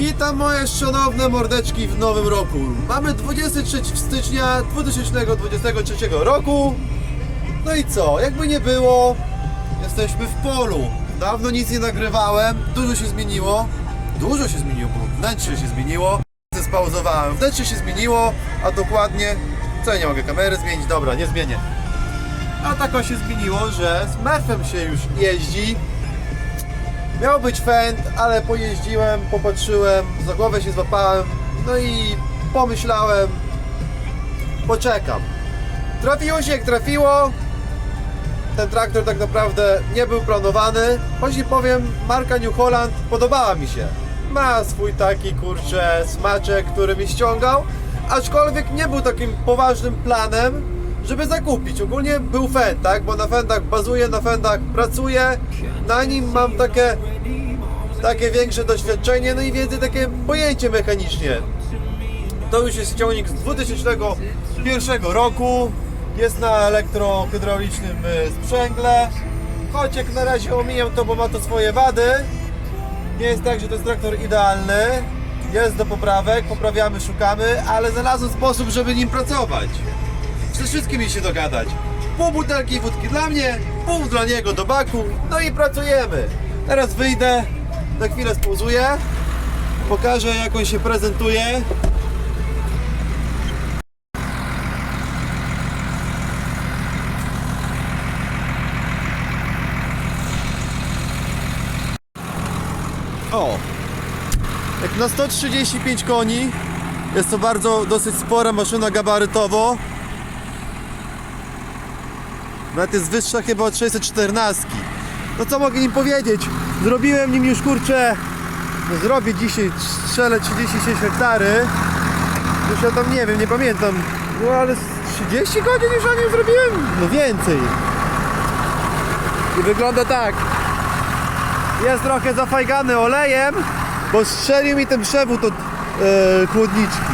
Witam moje szanowne mordeczki w nowym roku. Mamy 23 stycznia 2023 roku. No i co? Jakby nie było, jesteśmy w polu. Dawno nic nie nagrywałem, dużo się zmieniło. Dużo się zmieniło, bo wnętrze się zmieniło. Spauzowałem. Wnętrze się zmieniło, a dokładnie... Co, ja nie mogę kamery zmienić? Dobra, nie zmienię. A tak się zmieniło, że z Murphem się już jeździ. Miał być fend, ale pojeździłem, popatrzyłem, za głowę się złapałem, no i pomyślałem, poczekam. Trafiło się jak trafiło. Ten traktor tak naprawdę nie był planowany. Choć powiem, marka New Holland podobała mi się. Ma swój taki kurczę smaczek, który mi ściągał, aczkolwiek nie był takim poważnym planem, żeby zakupić. Ogólnie był fend, tak? Bo na fendach bazuję, na fendach pracuję, na nim mam takie takie większe doświadczenie, no i więcej takie pojęcie mechanicznie. To już jest ciągnik z 2001 roku. Jest na elektrohydraulicznym y, sprzęgle. Choć jak na razie omijam to, bo ma to swoje wady. Nie jest tak, że to jest traktor idealny. Jest do poprawek, poprawiamy, szukamy, ale znalazłem sposób, żeby nim pracować. Ze wszystkimi się dogadać. Pół butelki wódki dla mnie, pół dla niego do baku, no i pracujemy. Teraz wyjdę, na chwilę spauzuję, pokażę jak on się prezentuje. O! Jak na 135 koni, jest to bardzo dosyć spora maszyna gabarytowo. Nawet jest wyższa chyba od 614. No co mogę nim powiedzieć? Zrobiłem nim już kurczę. No zrobię dzisiaj strzelę 36 hektary. Już ja tam nie wiem, nie pamiętam. No ale z 30 godzin już na nim zrobiłem? No więcej. I wygląda tak. Jest trochę zafajgany olejem, bo strzelił mi ten przewód od e, chłodniczki.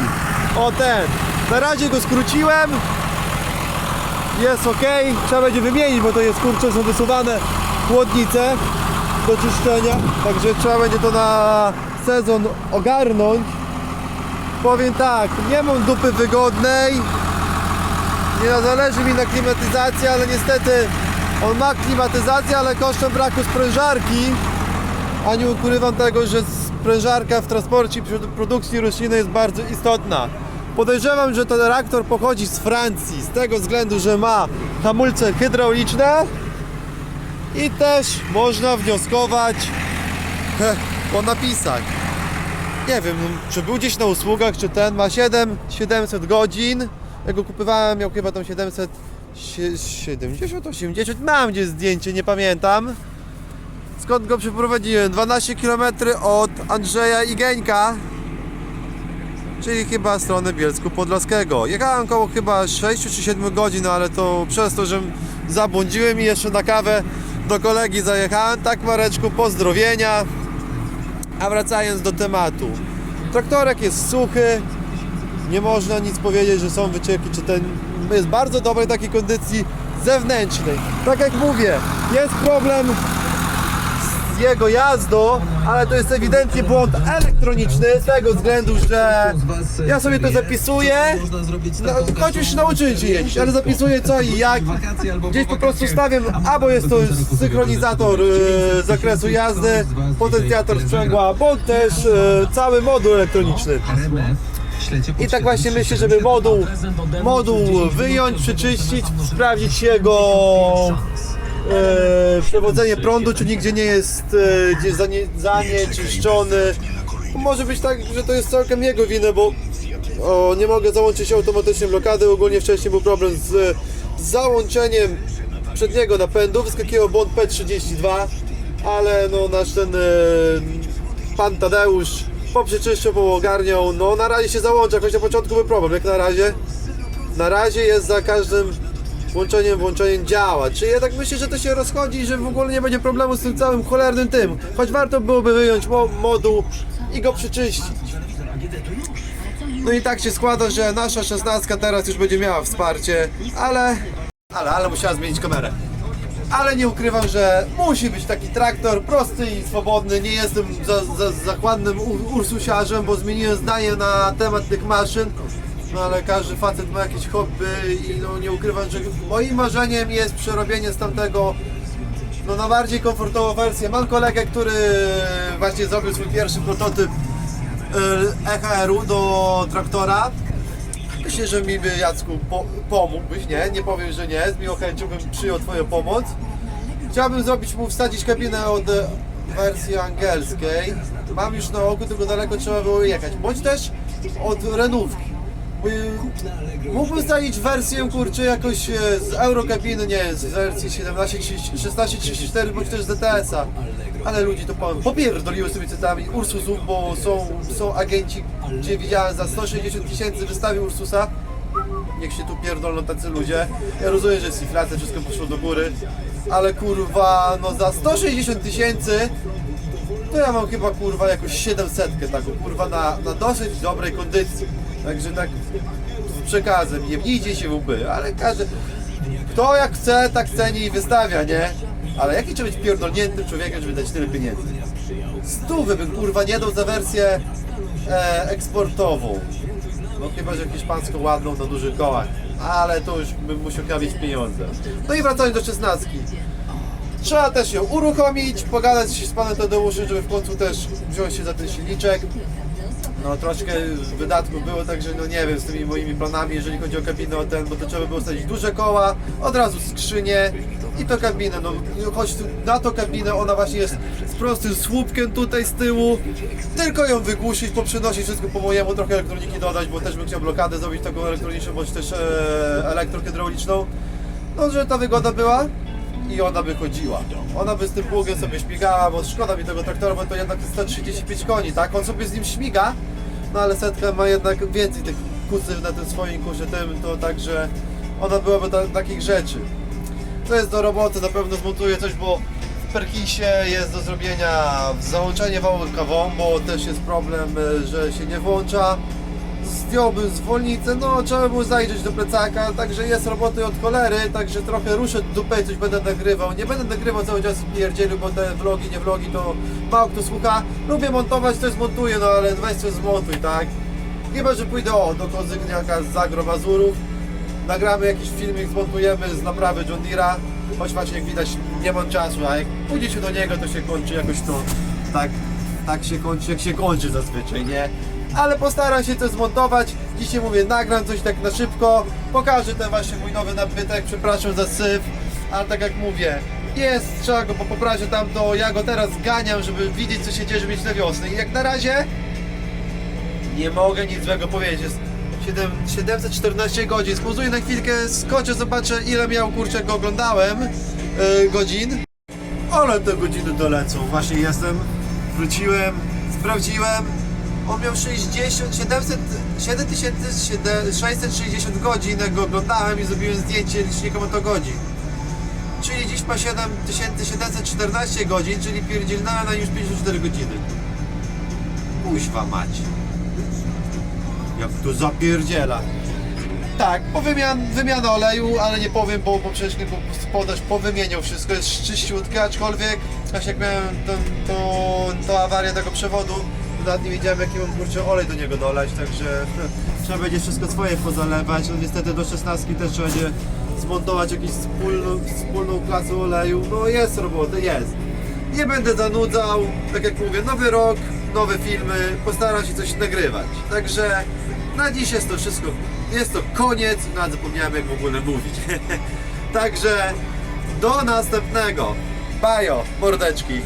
O ten. Na razie go skróciłem. Jest ok. Trzeba będzie wymienić, bo to jest kurczę, są wysuwane chłodnice do czyszczenia. Także trzeba będzie to na sezon ogarnąć. Powiem tak, nie mam dupy wygodnej. Nie zależy mi na klimatyzacji, ale niestety on ma klimatyzację, ale kosztem braku sprężarki. A nie ukrywam tego, że sprężarka w transporcie produkcji rośliny jest bardzo istotna. Podejrzewam, że ten reaktor pochodzi z Francji, z tego względu, że ma hamulce hydrauliczne i też można wnioskować po napisach. Nie wiem, czy był gdzieś na usługach, czy ten ma 7, 700 godzin. Ja go kupowałem, miał chyba tam 700, 70, 80, mam gdzieś zdjęcie, nie pamiętam. Skąd go przeprowadziłem? 12 km od Andrzeja Igeńka, czyli chyba stronę Bielsku Podlaskiego. Jechałem około chyba 6 czy 7 godzin, no ale to przez to, że zabłądziłem i jeszcze na kawę do kolegi zajechałem. Tak Mareczku, pozdrowienia. A wracając do tematu. Traktorek jest suchy, nie można nic powiedzieć, że są wycieki, czy ten jest bardzo dobrej takiej kondycji zewnętrznej. Tak jak mówię, jest problem jego jazdą, ale to jest ewidentnie błąd elektroniczny z tego względu, że ja sobie to zapisuję, no, choć już się nauczyłem się jeździć, ale zapisuję co i jak. Gdzieś po prostu stawiam, albo jest to synchronizator e, zakresu jazdy, potencjator sprzęgła, bądź też e, cały moduł elektroniczny. I tak właśnie myślę, żeby moduł, moduł wyjąć, przeczyścić, sprawdzić jego e, przewodzenie prądu, czy nigdzie nie jest e, zanie, zanieczyszczony. Może być tak, że to jest całkiem jego winę, bo o, nie mogę załączyć automatycznie blokady. Ogólnie wcześniej był problem z, z załączeniem przedniego napędu. Wyskakiwał błąd P32, ale no nasz ten e, pan Tadeusz poprzeczyszczał, poogarniał. No na razie się załącza, choć na początku był problem. Jak na razie? Na razie jest za każdym włączeniem, włączeniem działa. Czyli ja tak myślę, że to się rozchodzi że w ogóle nie będzie problemu z tym całym cholernym tym. Choć warto byłoby wyjąć mo moduł i go przyczyścić. No i tak się składa, że nasza szesnastka teraz już będzie miała wsparcie, ale... Ale, ale musiała zmienić kamerę. ale nie ukrywam, że musi być taki traktor prosty i swobodny. Nie jestem za, za, zachłannym u- ursusiarzem, bo zmieniłem zdanie na temat tych maszyn. No ale każdy facet ma jakieś hobby i no nie ukrywam, że moim marzeniem jest przerobienie z tamtego no na bardziej komfortową wersję. Mam kolegę, który właśnie zrobił swój pierwszy prototyp e, EHR-u do traktora. Myślę, że mi by Jacku po, pomógłbyś, nie? Nie powiem, że nie. Z miłą chęcią bym przyjął Twoją pomoc. Chciałbym zrobić mu, wsadzić kabinę od e, wersji angielskiej. Mam już na oku, tylko daleko trzeba było jechać. Bądź też od renówki. By- Mógłbym wstawić wersję, kurczę, jakoś e, z Eurokabiny, nie, z wersji 17, 1634, bądź też z DTS-a. Ale ludzi to po- popierdoliły sobie cytami Ursusów, bo są, są agenci, gdzie widziałem za 160 tysięcy wystawił Ursusa. Niech się tu pierdolą tacy ludzie. Ja rozumiem, że jest inflacja, wszystko poszło do góry, ale kurwa, no za 160 tysięcy to ja mam chyba kurwa jakąś 700 taką kurwa na, na dosyć dobrej kondycji. Także tak z przekazem, nie mnijcie się w łby, ale każdy, kto jak chce, tak ceni i wystawia, nie? Ale jaki trzeba być pierdolniętym człowiekiem, żeby dać tyle pieniędzy? Stówy bym kurwa nie dał za wersję e, eksportową. No chyba, że hiszpańską ładną na dużych kołach. Ale to już bym musiał mieć pieniądze. No i wracając do szesnastki. Trzeba też ją uruchomić, pogadać się z panem Tadeuszem, żeby w końcu też wziąć się za ten silniczek. No troszkę wydatków było, także no nie wiem z tymi moimi planami, jeżeli chodzi o kabinę o ten, bo to trzeba było stawić duże koła, od razu skrzynię i to kabinę, no choć na to kabinę ona właśnie jest z prostym słupkiem tutaj z tyłu, tylko ją wygłuszyć, poprzenosić wszystko po mojemu, trochę elektroniki dodać, bo też bym chciał blokadę zrobić taką elektroniczną, bądź też e, elektrohydrauliczną, no żeby ta wygoda była i ona by chodziła. Ona by z tym pługiem sobie śmigała, bo szkoda mi tego traktora, bo to jednak jest 135 koni, tak? On sobie z nim śmiga, no ale setka ma jednak więcej tych kucyw na tym swoim kurze tym, to także ona byłaby ta, takich rzeczy. To jest do roboty, na pewno zmontuję coś, bo w Perkisie jest do zrobienia załączenie wałkową, bo też jest problem, e, że się nie włącza. Zdjąłbym zwolnicę, no trzeba było zajrzeć do plecaka, także jest roboty od cholery, także trochę ruszę dupę coś będę nagrywał. Nie będę nagrywał cały czas pierdzielu, bo te vlogi, nie vlogi to mało kto słucha. Lubię montować, to zmontuję, no ale weź coś zmontuj, tak? Chyba, że pójdę o, do Kozygniaka z Zagro Mazurów, nagramy jakiś filmik, zmontujemy z naprawy John Deere'a, choć właśnie jak widać nie mam czasu, a jak pójdzie się do niego, to się kończy jakoś to tak, tak się kończy, jak się kończy zazwyczaj, nie? Ale postaram się to zmontować, dzisiaj mówię, nagram coś tak na szybko, pokażę ten właśnie mój nowy nabytek, przepraszam za syf, ale tak jak mówię, jest, trzeba go poprawić tamto, ja go teraz ganiam, żeby widzieć co się dzieje, żeby mieć na wiosnę i jak na razie nie mogę nic złego powiedzieć. Jest 7, 714 godzin. Spozuję na chwilkę, skoczę, zobaczę ile miał kurczę go oglądałem yy, godzin. Ale te godziny dolecą. Właśnie jestem, wróciłem, sprawdziłem. On miał 60, 700, 7660 godzin, jak go oglądałem i zrobiłem zdjęcie licznikom to godzin. Czyli dziś ma 7714 godzin, czyli pierdzielnałem na już 54 godziny. Kuźwa mać. Jak to zapierdziela. Tak, po wymian, wymiana oleju, ale nie powiem, bo poprzeczny podaż powymieniał wszystko, jest czyściutkie, aczkolwiek właśnie jak miałem tą awarię tego przewodu, nawet nie wiedziałem jaki mam kurczę olej do niego dolać, także trzeba będzie wszystko swoje pozalewać, no niestety do 16 też trzeba będzie zmontować jakąś wspólną, wspólną klasę oleju, no jest robota, jest. Nie będę zanudzał, tak jak mówię, nowy rok, nowe filmy, postaram się coś nagrywać. Także na dziś jest to wszystko, jest to koniec, nawet zapomniałem jak w ogóle mówić. Także do następnego. Bajo, mordeczki.